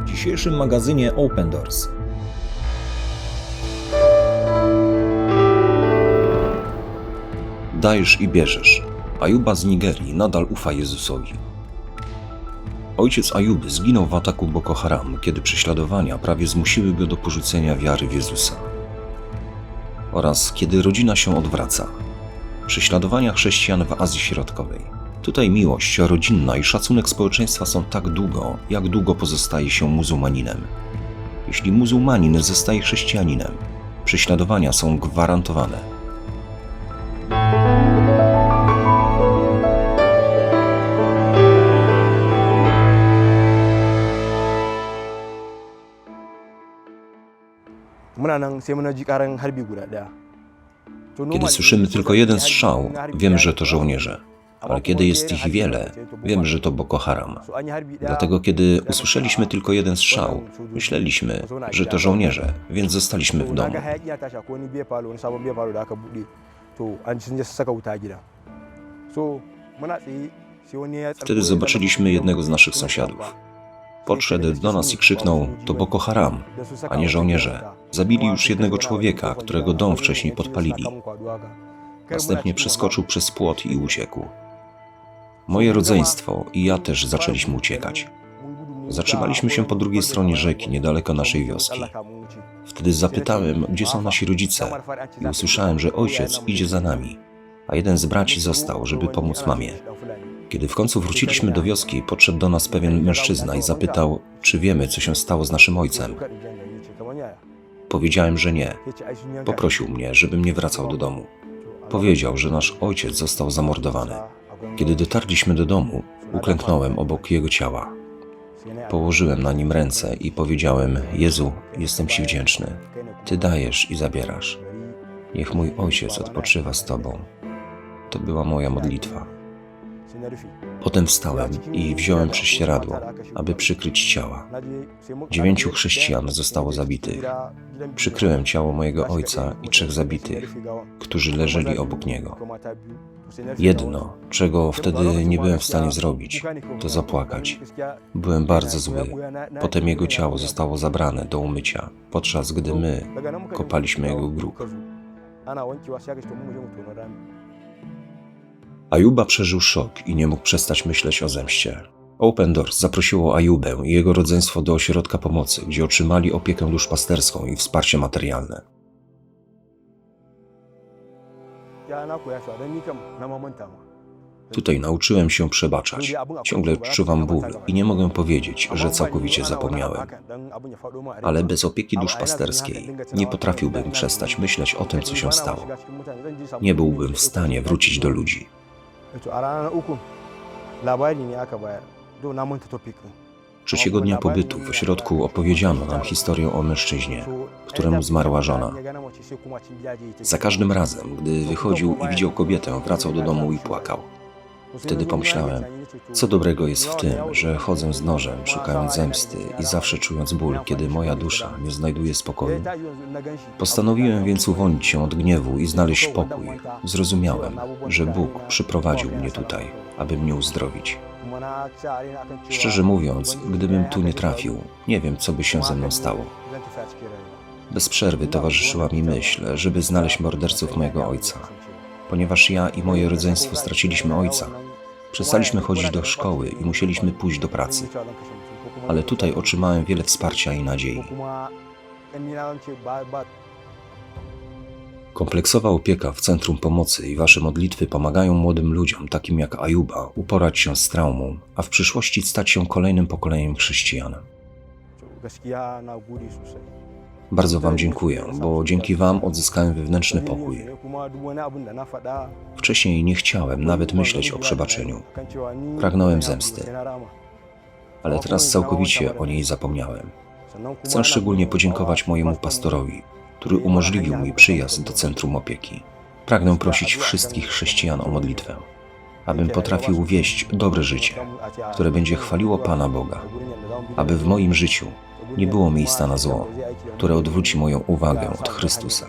W dzisiejszym magazynie Open Doors. Dajesz i bierzesz. Ajuba z Nigerii nadal ufa Jezusowi. Ojciec Ajuby zginął w ataku Boko Haram, kiedy prześladowania prawie zmusiły go do porzucenia wiary w Jezusa. Oraz kiedy rodzina się odwraca. Prześladowania chrześcijan w Azji Środkowej. Tutaj miłość rodzinna i szacunek społeczeństwa są tak długo, jak długo pozostaje się muzułmaninem. Jeśli muzułmanin zostaje chrześcijaninem, prześladowania są gwarantowane. Kiedy słyszymy tylko jeden strzał, guda że to żołnierze. Ale kiedy jest ich wiele, Boko że to Boko Haram. Dlatego, kiedy usłyszeliśmy tylko jeden strzał, myśleliśmy, że to żołnierze, więc zostaliśmy w domu. Wtedy zobaczyliśmy jednego z naszych sąsiadów. Podszedł do nas i krzyknął: To Boko Haram, a nie żołnierze. Zabili już jednego człowieka, którego dom wcześniej podpalili. Następnie przeskoczył przez płot i uciekł. Moje rodzeństwo i ja też zaczęliśmy uciekać. Zatrzymaliśmy się po drugiej stronie rzeki, niedaleko naszej wioski. Wtedy zapytałem, gdzie są nasi rodzice, i usłyszałem, że ojciec idzie za nami, a jeden z braci został, żeby pomóc mamie. Kiedy w końcu wróciliśmy do wioski, podszedł do nas pewien mężczyzna i zapytał, czy wiemy, co się stało z naszym ojcem. Powiedziałem, że nie. Poprosił mnie, żebym nie wracał do domu. Powiedział, że nasz ojciec został zamordowany. Kiedy dotarliśmy do domu, uklęknąłem obok jego ciała. Położyłem na nim ręce i powiedziałem: Jezu, jestem Ci wdzięczny. Ty dajesz i zabierasz. Niech mój ojciec odpoczywa z Tobą. To była moja modlitwa. Potem wstałem i wziąłem prześcieradło, aby przykryć ciała. Dziewięciu chrześcijan zostało zabitych. Przykryłem ciało mojego ojca i trzech zabitych, którzy leżeli obok niego. Jedno, czego wtedy nie byłem w stanie zrobić, to zapłakać. Byłem bardzo zły. Potem jego ciało zostało zabrane do umycia, podczas gdy my kopaliśmy jego grób. Ajuba przeżył szok i nie mógł przestać myśleć o zemście. Open Doors zaprosiło Ajubę i jego rodzeństwo do ośrodka pomocy, gdzie otrzymali opiekę duszpasterską i wsparcie materialne. Tutaj nauczyłem się przebaczać. Ciągle odczuwam ból i nie mogę powiedzieć, że całkowicie zapomniałem. Ale bez opieki duszpasterskiej nie potrafiłbym przestać myśleć o tym, co się stało. Nie byłbym w stanie wrócić do ludzi. Trzeciego dnia pobytu w ośrodku opowiedziano nam historię o mężczyźnie, któremu zmarła żona. Za każdym razem, gdy wychodził i widział kobietę, wracał do domu i płakał. Wtedy pomyślałem, co dobrego jest w tym, że chodzę z nożem, szukając zemsty i zawsze czując ból, kiedy moja dusza nie znajduje spokoju. Postanowiłem więc uwolnić się od gniewu i znaleźć pokój. Zrozumiałem, że Bóg przyprowadził mnie tutaj, aby mnie uzdrowić. Szczerze mówiąc, gdybym tu nie trafił, nie wiem, co by się ze mną stało. Bez przerwy towarzyszyła mi myśl, żeby znaleźć morderców mojego ojca. Ponieważ ja i moje rodzeństwo straciliśmy ojca, przestaliśmy chodzić do szkoły i musieliśmy pójść do pracy. Ale tutaj otrzymałem wiele wsparcia i nadziei. Kompleksowa opieka w Centrum Pomocy i Wasze modlitwy pomagają młodym ludziom, takim jak Ajuba, uporać się z traumą, a w przyszłości stać się kolejnym pokoleniem chrześcijan. Bardzo Wam dziękuję, bo dzięki Wam odzyskałem wewnętrzny pokój. Wcześniej nie chciałem nawet myśleć o przebaczeniu. Pragnąłem zemsty, ale teraz całkowicie o niej zapomniałem. Chcę szczególnie podziękować mojemu pastorowi, który umożliwił mi przyjazd do centrum opieki. Pragnę prosić wszystkich chrześcijan o modlitwę, abym potrafił wieść dobre życie, które będzie chwaliło Pana Boga, aby w moim życiu nie było miejsca na zło, które odwróci moją uwagę od Chrystusa.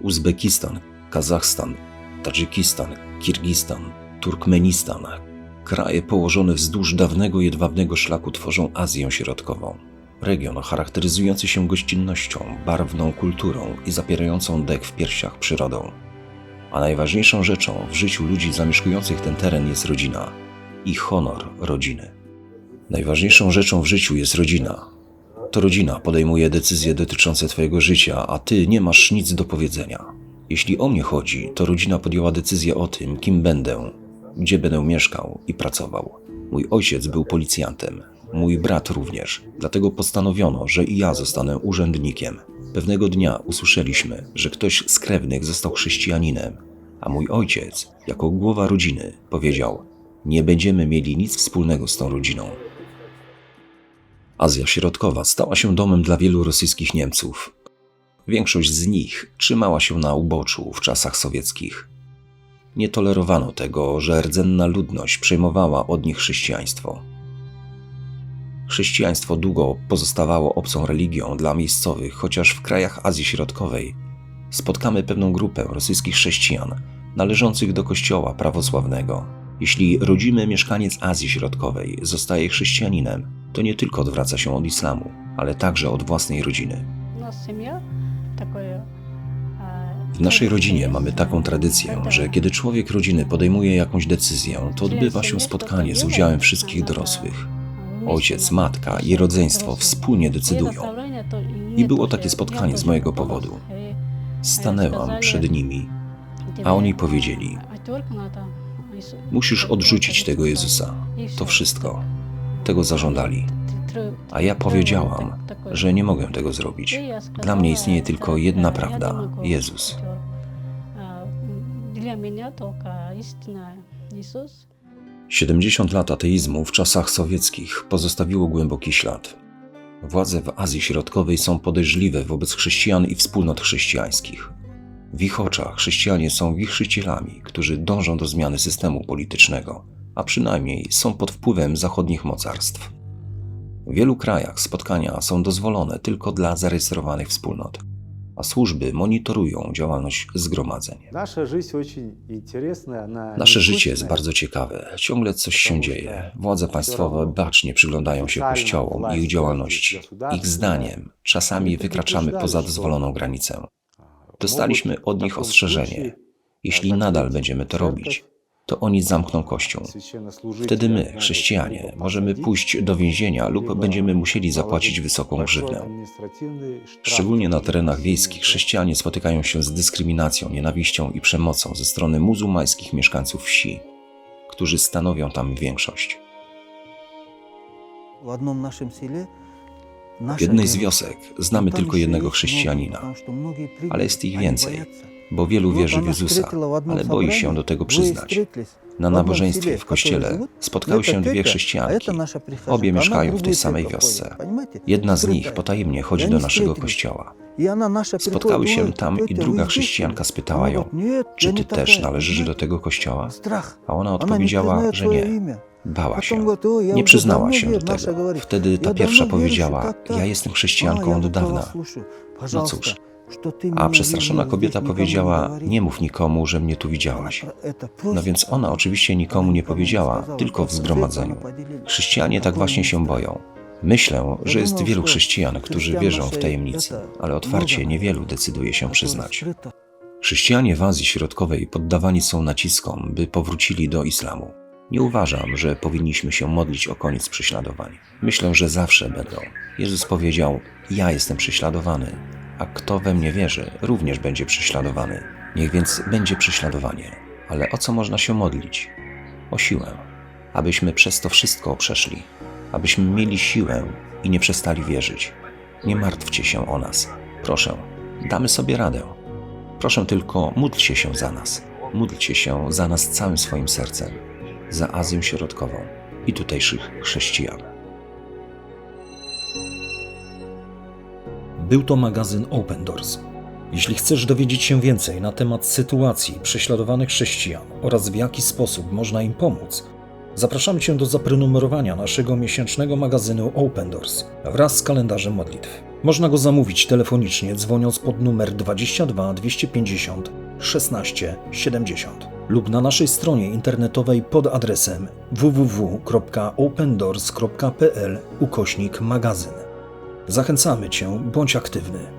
Uzbekistan, Kazachstan, Tadżykistan, Kirgistan, Turkmenistan. Kraje położone wzdłuż dawnego jedwabnego szlaku tworzą Azję Środkową. Region charakteryzujący się gościnnością, barwną kulturą i zapierającą dech w piersiach przyrodą. A najważniejszą rzeczą w życiu ludzi zamieszkujących ten teren jest rodzina i honor rodziny. Najważniejszą rzeczą w życiu jest rodzina. To rodzina podejmuje decyzje dotyczące Twojego życia, a Ty nie masz nic do powiedzenia. Jeśli o mnie chodzi, to rodzina podjęła decyzję o tym, kim będę, gdzie będę mieszkał i pracował. Mój ojciec był policjantem, mój brat również, dlatego postanowiono, że i ja zostanę urzędnikiem. Pewnego dnia usłyszeliśmy, że ktoś z krewnych został chrześcijaninem, a mój ojciec, jako głowa rodziny, powiedział: Nie będziemy mieli nic wspólnego z tą rodziną. Azja Środkowa stała się domem dla wielu rosyjskich Niemców. Większość z nich trzymała się na uboczu w czasach sowieckich. Nie tolerowano tego, że rdzenna ludność przejmowała od nich chrześcijaństwo. Chrześcijaństwo długo pozostawało obcą religią dla miejscowych, chociaż w krajach Azji Środkowej spotkamy pewną grupę rosyjskich chrześcijan należących do kościoła prawosławnego. Jeśli rodzimy mieszkaniec Azji Środkowej zostaje chrześcijaninem, to nie tylko odwraca się od islamu, ale także od własnej rodziny. W naszej rodzinie mamy taką tradycję, że kiedy człowiek rodziny podejmuje jakąś decyzję, to odbywa się spotkanie z udziałem wszystkich dorosłych. вместе Ojciec, надо matka i решать rodzeństwo вопросы. wspólnie И decydują. представление то- I мне było тоже- takie я spotkanie z тоже mojego попалась. powodu. И Stanęłam przed nimi, a oni powiedzieli: Musisz odrzucić tego Jezusa. To wszystko. Tego zażądali. A ja powiedziałam, że nie mogę tego zrobić. Dla mnie istnieje tylko jedna prawda Jezus. Для меня только истина Иисус. 70 lat ateizmu w czasach sowieckich pozostawiło głęboki ślad. Władze w Azji Środkowej są podejrzliwe wobec chrześcijan i wspólnot chrześcijańskich. W ich oczach chrześcijanie są wichrzycielami, którzy dążą do zmiany systemu politycznego, a przynajmniej są pod wpływem zachodnich mocarstw. W wielu krajach spotkania są dozwolone tylko dla zarejestrowanych wspólnot, a służby monitorują działalność zgromadzeń. Nasze życie jest bardzo ciekawe, ciągle coś się dzieje. Władze państwowe bacznie przyglądają się kościołom, ich działalności. Ich zdaniem czasami wykraczamy poza dozwoloną granicę. Dostaliśmy od nich ostrzeżenie. Jeśli nadal będziemy to robić, to oni zamkną Kościół. Wtedy my, chrześcijanie, możemy pójść do więzienia lub będziemy musieli zapłacić wysoką grzywnę. Szczególnie na terenach wiejskich chrześcijanie spotykają się z dyskryminacją, nienawiścią i przemocą ze strony muzułmańskich mieszkańców wsi, którzy stanowią tam większość. W jednej z wiosek znamy tylko jednego chrześcijanina, ale jest ich więcej bo wielu wierzy w Jezusa, ale boi się do tego przyznać. Na nabożeństwie w kościele spotkały się dwie chrześcijanki. Obie mieszkają w tej samej wiosce. Jedna z nich potajemnie chodzi do naszego kościoła. Spotkały się tam i druga chrześcijanka spytała ją, czy ty też należysz do tego kościoła? A ona odpowiedziała, że nie. Bała się. Nie przyznała się do tego. Wtedy ta pierwsza powiedziała, ja jestem chrześcijanką od dawna. No cóż, a przestraszona kobieta powiedziała, nie mów nikomu, że mnie tu widziałaś. No więc ona oczywiście nikomu nie powiedziała, tylko w zgromadzeniu. Chrześcijanie tak właśnie się boją. Myślę, że jest wielu chrześcijan, którzy wierzą w tajemnicy, ale otwarcie niewielu decyduje się przyznać. Chrześcijanie w Azji Środkowej poddawani są naciskom, by powrócili do islamu. Nie uważam, że powinniśmy się modlić o koniec prześladowań. Myślę, że zawsze będą. Jezus powiedział: Ja jestem prześladowany, a kto we mnie wierzy, również będzie prześladowany. Niech więc będzie prześladowanie. Ale o co można się modlić? O siłę, abyśmy przez to wszystko przeszli, abyśmy mieli siłę i nie przestali wierzyć. Nie martwcie się o nas. Proszę, damy sobie radę. Proszę tylko, módlcie się za nas. Módlcie się za nas całym swoim sercem, za Azję Środkową i tutejszych chrześcijan. Był to magazyn Open Doors. Jeśli chcesz dowiedzieć się więcej na temat sytuacji prześladowanych chrześcijan oraz w jaki sposób można im pomóc, zapraszamy Cię do zaprenumerowania naszego miesięcznego magazynu Open Doors wraz z kalendarzem modlitw. Można go zamówić telefonicznie dzwoniąc pod numer 22 250 16 70 lub na naszej stronie internetowej pod adresem www.opendoors.pl ukośnik magazyn. Zachęcamy Cię, bądź aktywny.